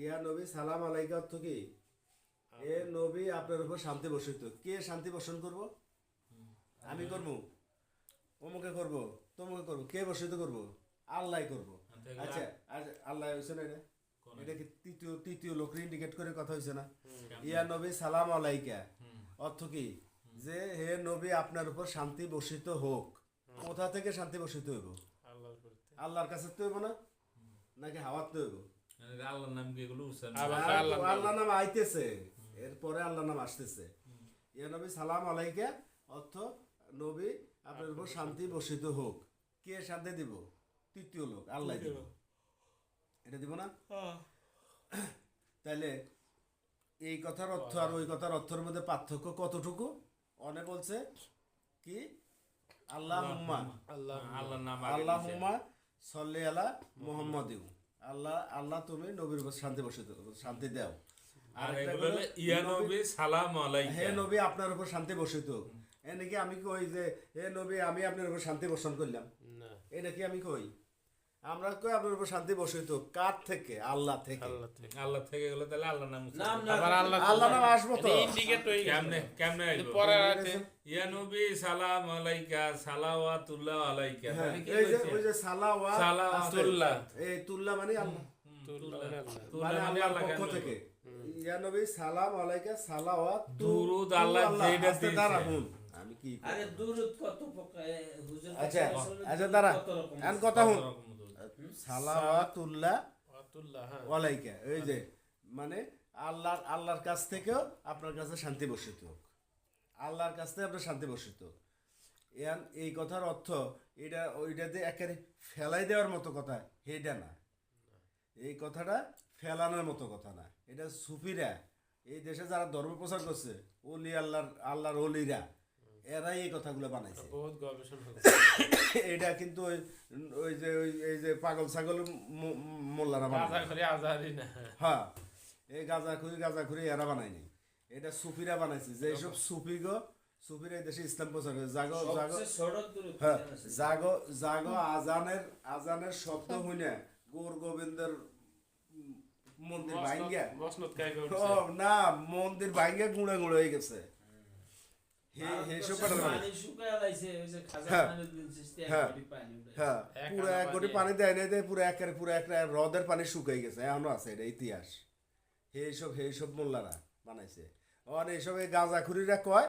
ইয়া নবী সালাম আলাইকা অর্থ কি? এ নবী আপনার উপর শান্তি বর্ষিত। কে শান্তি বর্ষণ করব? আমি করব। অমুকে করব তমুকে করব। কে বর্ষিত করব? আল্লাহ করব। আচ্ছা আচ্ছা, আল্লাহ হয়েছে না। এটা এটা কি তৃতীয় তৃতীয় লোক ইন্ডিকেট করে কথা হয়েছে না? ইয়া নবী সালাম আলাইকা। অর্থ কি? যে হে নবী আপনার উপর শান্তি বর্ষিত হোক। কোথা থেকে শান্তি বর্ষিত হইব? আল্লাহর কাছে তো হইব না? নাকি হাওয়াত তো হইব? আল্লাহর নাম কি এগুলো উচ্চারণ আল্লাহ আল্লাহ নাম। আইতেছে। এরপরে আল্লাহ নাম আসতেছে। ইয়া নবী সালাম আলাইকা। অর্থ নবী আপনার উপর শান্তি বর্ষিত হোক। কে শান্তি দিব? তৃতীয় লোক আল্লাহ দিব। এটা দিব না? তাইলে এই কথার অর্থ আর ওই কথার অর্থের মধ্যে পার্থক্য কতটুকু? অনেক বলছে কি? আল্লাহ আল্লাহ আল্লাহ দিছে। সল্লি আলা মোহাম্মদ আল্লাহ আল্লাহ তুমি নবীর উপর শান্তি বসে শান্তি দাও। আর ইয়া নবী- নবী সালাম আলাইকা। হে নবী আপনার উপর শান্তি বসিত এ নাকি আমি কই যে হে নবী আমি আপনার উপর শান্তি বর্ষণ করলাম। না। এটা কি আমি কই? আমরা কই আপনার উপর শান্তি বসিত? কার থেকে? আল্লাহ থেকে। আল্লাহ থেকে। আল্লাহ থেকে গেলে তাহলে আল্লাহর নাম আবার আল্লাহ আল্লাহ নাম আসব তো। ইন্ডিকেট গেছে। কেমনে কেমনে আইবো? পরে আছে। ইয়া নবী সালাম আলাইকা সালাওয়াতুল্লাহ আলাইকা। হ্যাঁ, এই যে ওই যে সালাওয়া সালাওয়াতুল্লাহ। এই তুল্লা মানে আল্লাহ। তুল্লাহ মানে মানে আল্লাহ। পক্ষ থেকে। ইয়া নবী সালাম আলাইকা সালাওয়াত দুরুদ আল্লাহ যেটা দিয়েছে। আমি কি আরে দূরত কত প্রকার হুজুর আচ্ছা, আচ্ছা, দাঁড়া। এখন কথা হুন? সালাওয়াতুল্লাহ হ্যাঁ। ওয়ালাইকা এই যে মানে আল্লাহর আল্লাহর কাছ থেকেও আপনার কাছে শান্তি বর্ষিত হোক। আল্লাহর কাছ থেকে আপনার শান্তি বর্ষিত হোক। এন এই কথার অর্থ এটা ওইটাতে একেবারে ফেলাই দেওয়ার মতো কথা সেইটা না। এই কথাটা ফেলানোর মতো কথা না। এটা সুফিরা। এই দেশে যারা ধর্ম প্রচার করছে অলি আল্লাহর আল্লাহর অলিরা এরাই এই কথাগুলো বানাইছে। বহুত গবেষণা এটা কিন্তু ওই ওই যে ওই এই যে পাগল ছাগল মোল্লারা না। হ্যাঁ এই গাঁজা খুরি গাঁজা খুরি এরা বানায়নি। এটা সুফিরা বানাইছে। যে এইসব সুফি গো সুফিরা এই দেশে ইসলাম প্রচার করে। জাগো জাগো হ্যাঁ জাগো জাগো আজানের আজানের শব্দ হইনে। গৌর গোবিন্দের মন্দির ভাঙ্গা না মন্দির ভাঙ্গা গুঁড়ে গুঁড়ে হয়ে গেছে হে হে সব ভারতবর্ষে পাঠানো পানি হ্যাঁ। হ্যাঁ। হ্যাঁ। দেয়। নাই দেয় পুরো একের পুরো একটা হ্রদের পানি শুকাই গেছে এখনও আছে এটা ইতিহাস। হে সব হে সব মোল্লারা বানাইছে। আর এইসব এই গাঁজা খুরিরা কয়